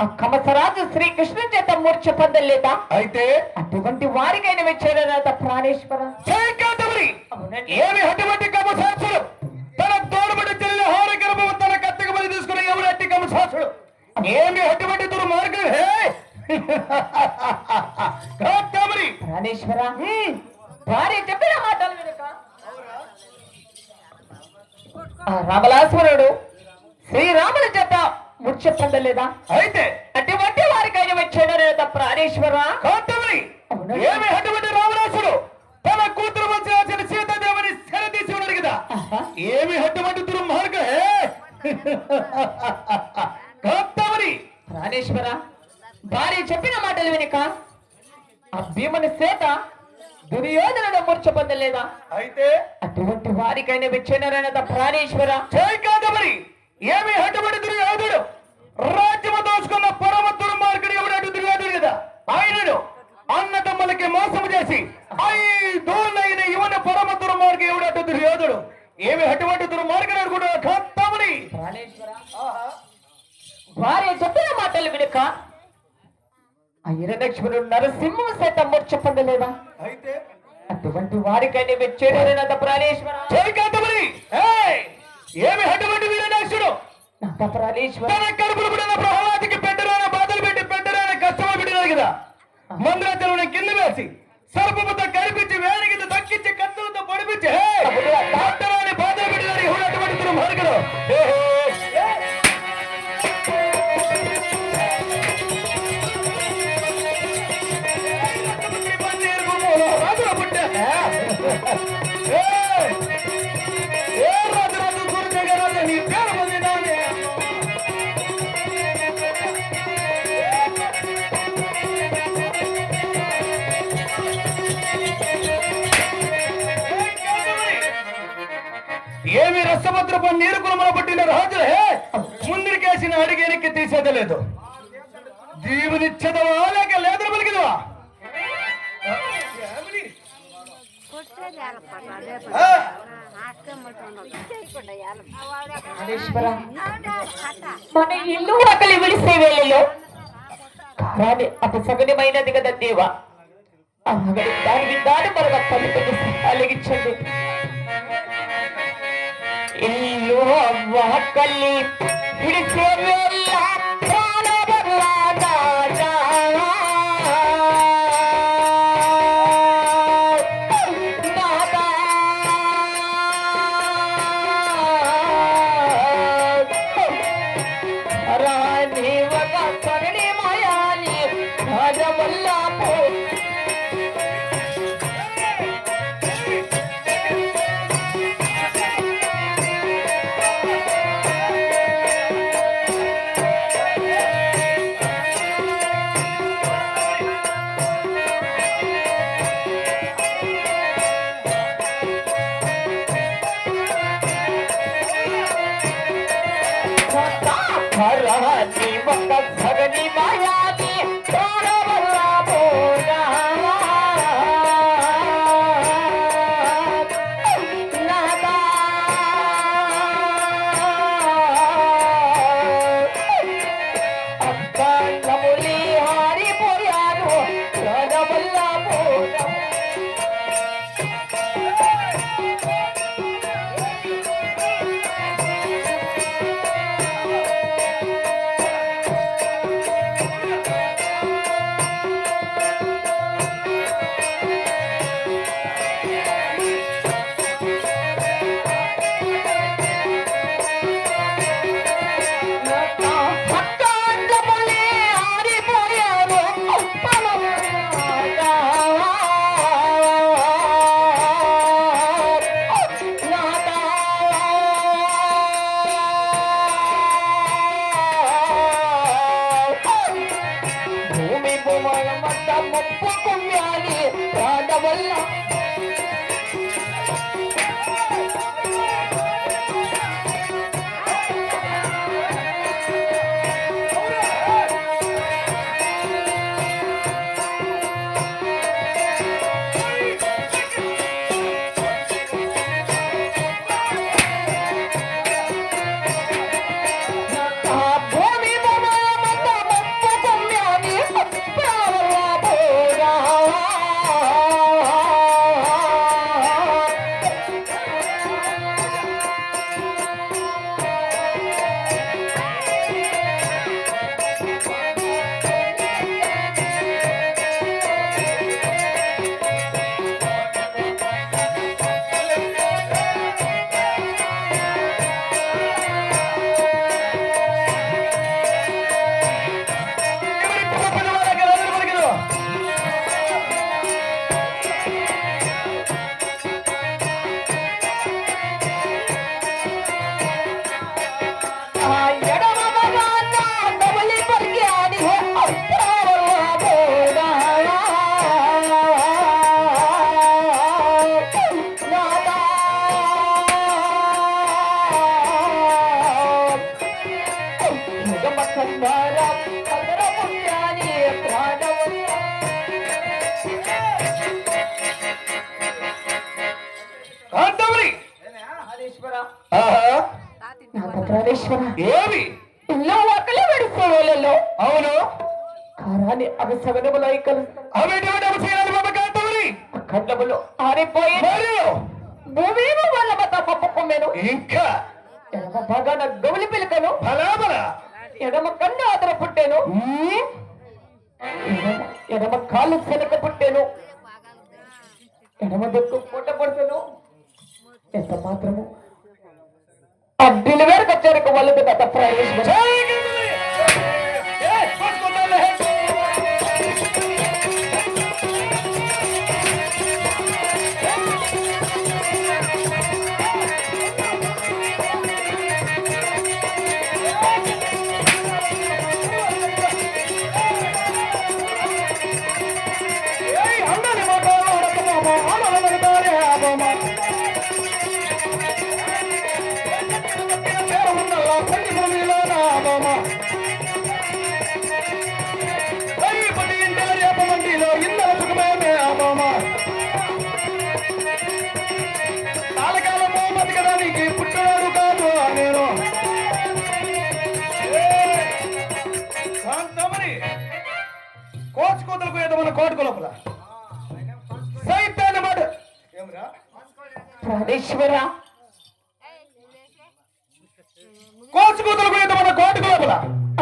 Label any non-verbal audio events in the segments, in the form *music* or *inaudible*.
ఆ కమసరాజు శ్రీకృష్ణ చేత మూర్ఛ పొందలేదా? అయితే? అటువంటి. ఏమి కమశాసుడు తన తోడుబడి చెల్లి హార గర్భము తన కత్తకమని తీసుకుని ఎవరు అట్టి కమశాసుడు ఏమి అటువంటి దుర్మార్గం? హే! *laughs* కాంతమణి ప్రాణేశ్వర? భార్య చెప్పిన మాటలు వినక. ఆ రామలాస్వరుడు శ్రీరాముని చేత మూర్ఛ పొందలేదా అయితే అటువంటి వారికైన వచ్చాడనేత ప్రాణేశ్వర? కాంతమణి అవునండి. ఏమి అటువంటి రావణాసుడు? తన కూతురు వచ్చిన సీతాదేవిని సెలదీసి ఉన్నాడు కదా. ఏమి అటువంటి దుర్మార్గం హే? కాంతమణి ప్రాణేశ్వర భార్య చెప్పిన మాటలు వినక? ఆ భీముని సేత దుర్యోధనుడు మూర్ఛ పొందలేదా అయితే అటువంటి వారికైనా విచ్చేనరనేత ప్రాణేశ్వర? జయకాంతమణి ఏమి అటువంటి దుర్యోధుడు రాజ్యము దోచుకున్న పరమ దుర్మార్గుడు ఎవడు దుర్యోధుడు కదా ఆయనను అన్న తమ్ములకి మోసం చేసి ఐదోళ్ళైన ఇవన్న పరమ దుర్మార్గు ఎవడు దుర్యోధుడు ఏమి అటువంటి దుర్మార్గుడు కాంతమణి ప్రాణేశ్వర భార్య చెప్పిన మాటలు వినక ఆ ఇరదక్షుడు నరసింహం సైతం మూర్ఛ పొందలేదా? అయితే? అటువంటి వారికైనా విచ్చేనరనేత ప్రాణేశ్వర! ఏమి అటువంటి వీరనాశుడు తన కడుపులు పుట్టిన ప్రహ్లాదికి పెట్టరాని బాధలు పెట్టి పెట్టరాని కష్టములు పెట్టినారు కదా. మందిరాచలం కింద వేసి సర్పముతో కనిపించి వేడికి దక్కించి కత్తులతో పొడిపించి బాధలు పెట్టినారు ఎవడు అటువంటి దుర్మార్గుడు రసభద్రపు నీరు కులమల పట్టిన రాజులే. ముందరికేసిన అడిగేనికి తీసేది లేదు జీవునిచ్చదవా లేక లేదని పలికిదవా మన ఇల్లు ఒకలి విడిసే వేళలో కానీ అటు సగనిమైనది కదా దేవా. దానికి దాడి మరొక కలిగించండి ఇల్లు అవ్వకల్లి విడిసే రాణి ఒక బాబా కాంతమని ఖండములు ఆరిపోయి భూమీమ వల్ల మత పప్పుకొమ్మెను ఇంకా? ఎడమ భాగాన గౌలి పిలకను. ఎడమ కన్ను ఆదర పుట్టెను. ఎడమ కాలు శనక పుట్టెను. ఎడమ దొక్కు పూట పడుతును ఎంత మాత్రము? అడ్డిలు వేరకు వచ్చారు వాళ్ళకి గత కోచ్ కూతులకు ఏదో మన కోటుకు లోపల సైతాన్ని మాట ప్రాణేశ్వర. కోచ్ కూతులకు ఏదో మన కోటుకు లోపల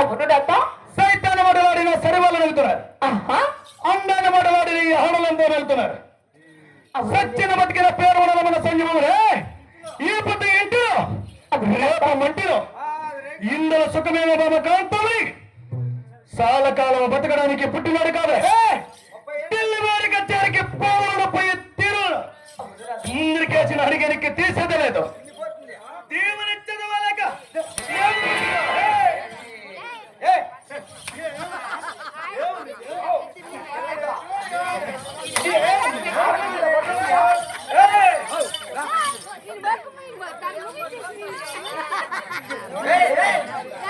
అవును దాత సైతాన్ని మడలాడిన సరివాళ్ళు వెళ్తున్నారు అండాన్ని మడలాడిన ఈ హడలంతో వెళ్తున్నారు సచ్చిన బతికిన పేరు ఉన్న మన సంజీవములే ఈ పుట్ట ఏంటో రేప? మంటిలో ఇందులో సుఖమేమో బాబా కాంతమని సాలకాలం బతకడానికి పుట్టినాడు కాదు. పిల్లివారి కచ్చారికి పోవడం పోయి తీరు. ఇంద్రికేసిన అడిగనికి తీసేదే లేదు దేవునిచ్చదు వాళ్ళక కాంతమని హే హే హే హే ఏమిటికే ఏమన్నది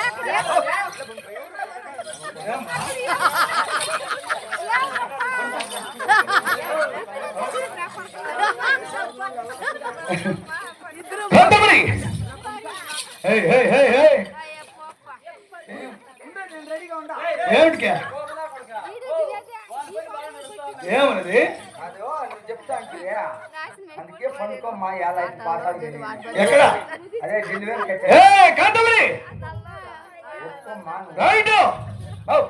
అదో నువ్వు చెప్తా అంటే అందుకే పనుకోమ్మా ఎలా పాఠాలు తెలియదు. ఎక్కడ? కాంతమని. రైట్. ఔ.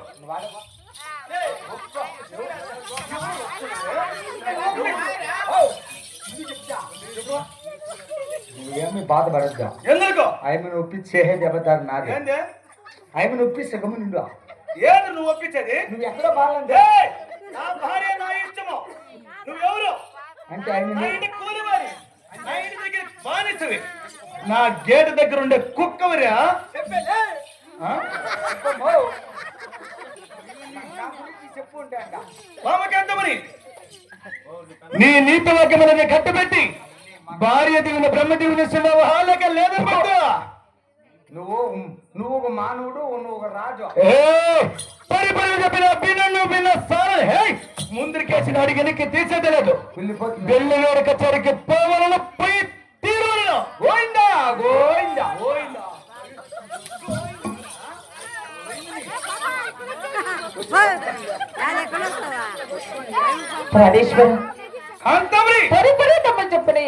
నువ్వేమి బాధపడద్దా. ఎందుకు? ఆయమను ఒప్పించేది అబద్ధాలు నాది. ఏంది? ఆయమను ఒప్పిస్తే గమ్మునుండు ఏంది నువ్వు ఒప్పించేది? నువ్వు ఎక్కడో బాగాలంటే! నా భార్య నా ఇష్టము. నువ్వెవరు? అంటే ఆయన కూలివారి. నా ఇంటి దగ్గర బానిసవి. నా గేటు దగ్గర ఉండే కుక్కవరా? చెప్పు పామకాంతమని నీ నీతి వాక్యములని కట్టుబెట్టి భార్య దిగిన బ్రహ్మ దిగిన హాలక లేదన్నట్టు నువ్వు నువ్వు ఒక మానవుడు నువ్వు ఒక రాజు. ఏయ్! పరి పరి చెప్పిన బిన్నను బిన్న సారల్. హే ముందరికేసిన అడిగనికి తీసేదలేదు వెళ్ళిపోతుంది వెళ్ళినాడు కచేరికి పోవాలను పోయి తీరువలను. గోయిందా గోయిందా గోయిందా ప్రాణేశ్వర కాంతమని పరిపరి తమ్మని చెప్పిన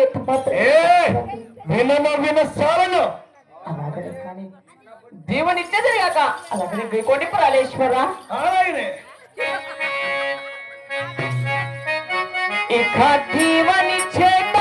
వినమ విన సాలను అలాగనే కానీ దేవునిచ్చేది కాక అలాగనే గైకోండి ప్రాణేశ్వర ఆయనే. ఇక జీవనిచ్చేట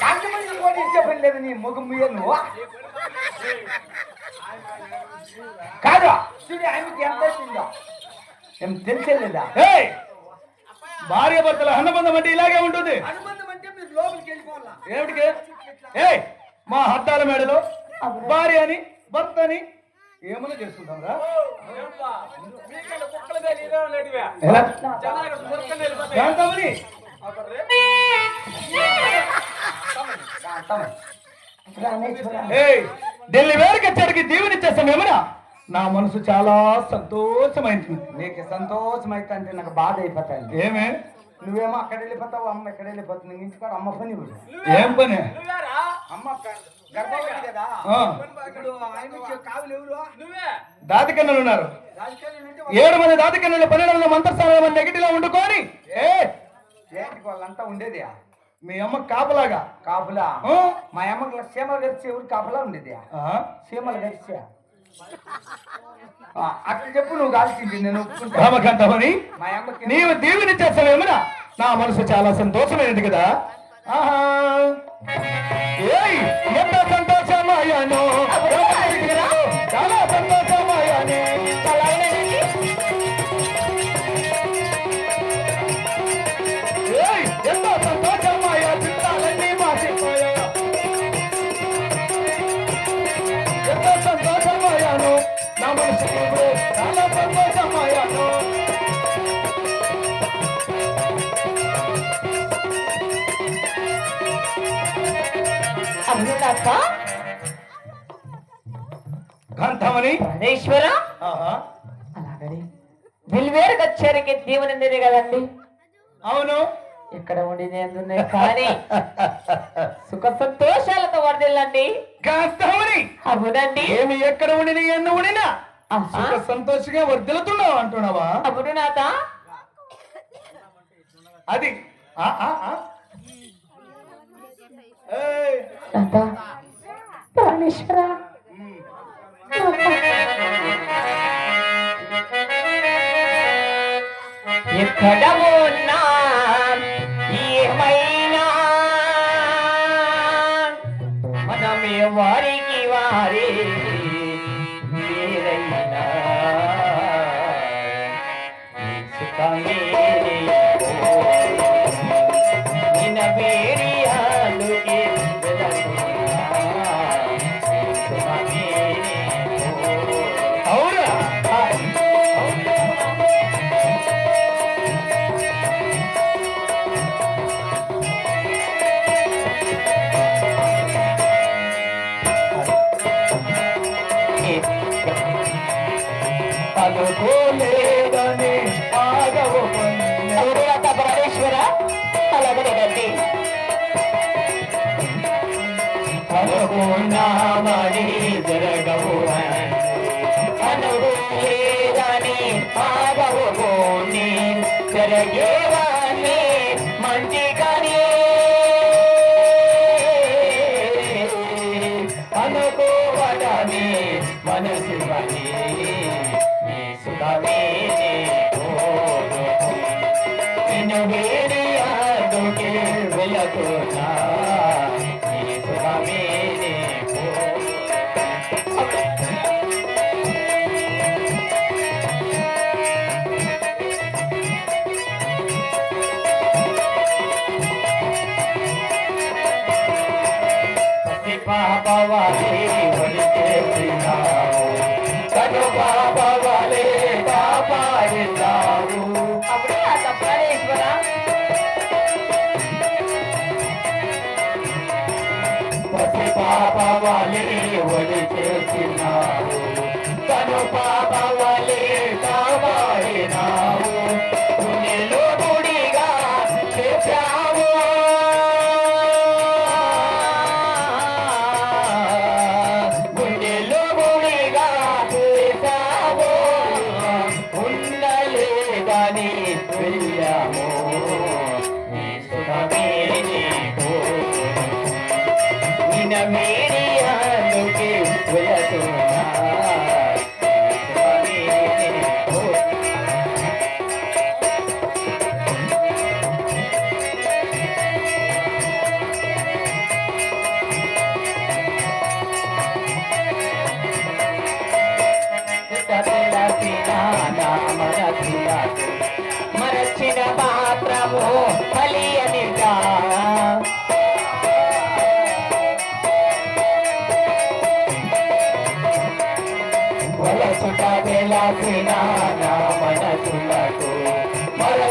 కాంతమని నీ ముఖం నువ్వు కాదు. చూడు ఆమెకి ఎంత అవుతుందో ఏం తెలిసేలేదా? భార్య భర్తల అన్నబంధం అంటే ఇలాగే ఉంటుంది. అనుబంధం ఏమిటికి? ఏయ్! మా హద్దాల మేడలో భార్య అని భర్త అని ఏమన్నా చేసుకుంటాం రా ఢిల్లీ వేరుకి దీవెనిచ్చేస్తాం ఏమన్నా నా మనసు చాలా సంతోషమైంది. నీకు సంతోషం అయితే అంటే నాకు బాధ అయిపోతాయి ఏమే? నువ్వేమో అక్కడ వెళ్ళిపోతావు అమ్మ ఇక్కడ వెళ్ళిపోతుంది. నీ ఇంటికాడ అమ్మ పని. ఏం పని? అమ్మ గ- గర్భవతి కదా. ఆ, ఇప్పుడు ఆయన ఇచ్చే కావులు ఎవరు? దాతికన్నులు ఉన్నారు. ఏడు మంది దాతికన్నులు పన్నెండు మంత్రస్థానాల మంది నెగిటిలో వండుకొని. ఏ? ఏంటి వాళ్ళంతా ఉండేది? మీ అమ్మ కాపలాగా. కాపులా? మా అమ్మకి సీమలు గడిచి ఎవరు కాపులా ఉండేది. ఆ? సీమలు గడిచి అట్లా చెప్పు నువ్వు కాల్చింది నేను రామకాంతమని మా అమ్మకి నీవు దీవిని చేస్తావేమన్నా నా మనసు చాలా సంతోషమైనది కదా. ఆహా. ఏయ్, ఎంత సంతోషమయ్యాను గంధమని? దీవెన ఉండేది కదండి. అవును. ఇక్కడ ఉండినేందున్నాయి కానీ. సుఖ సంతోషాలతో వర్దిల్లండి. గంధమని? అవునండి. ఏమి ఎక్కడ ఉండిన ఎన్ను ఉండినా? ఆహా. సుఖ సంతోషంగా వర్దిలుతున్నావు అంటున్నావా? అవును నాథ. అది. ఆ, ఆ, ఆ. ఏయ్, నాథ పరమేశ్వర ఎక్కడ అనుకున్నామని జరగవు అనులేదని ఆగవుని జరిగేవాని పాపవాలే వడిచేసినావు కను పాపవాలే కాపాడినావు అప్పుడే ఆ పరమేశ్వర పసి పాపవాలే కను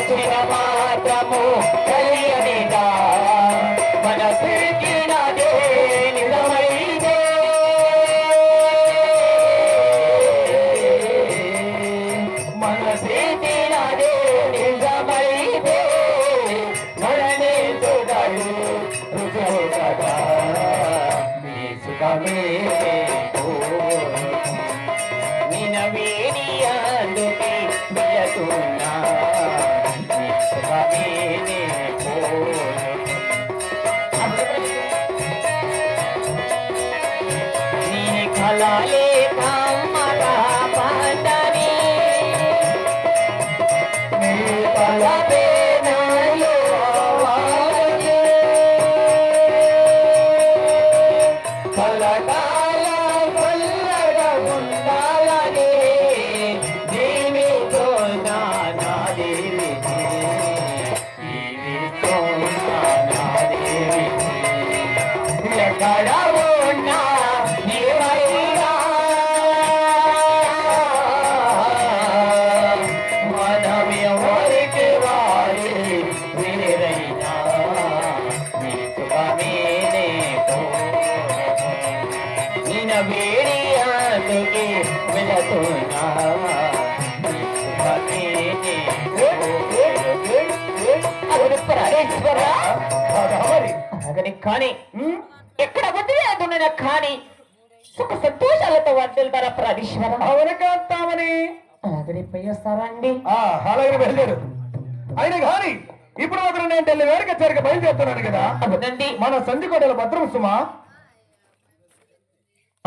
మరచిన మాత్రము కలియనిదా మనసిరికి నిజమైదే. మనసిరికి నాదే అలాగని కానీ ఎక్కడ వదిలేదున్న కానీ సుఖ సంతోషాలతో వర్దిల్తారా ప్రాణీశ్వర అవును కాస్తామని అలాగని పోయేస్తారా అండి అలాగే అయినా కానీ ఇప్పుడు మాత్రం నేను ఢిల్లీ వేడుక చేరిక బయలుదేరుతున్నాను కదా. అవునండి. మన సంధికోటల భద్రం సుమా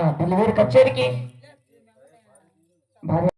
ఆ డెలివరీ కచేరికి. భార్య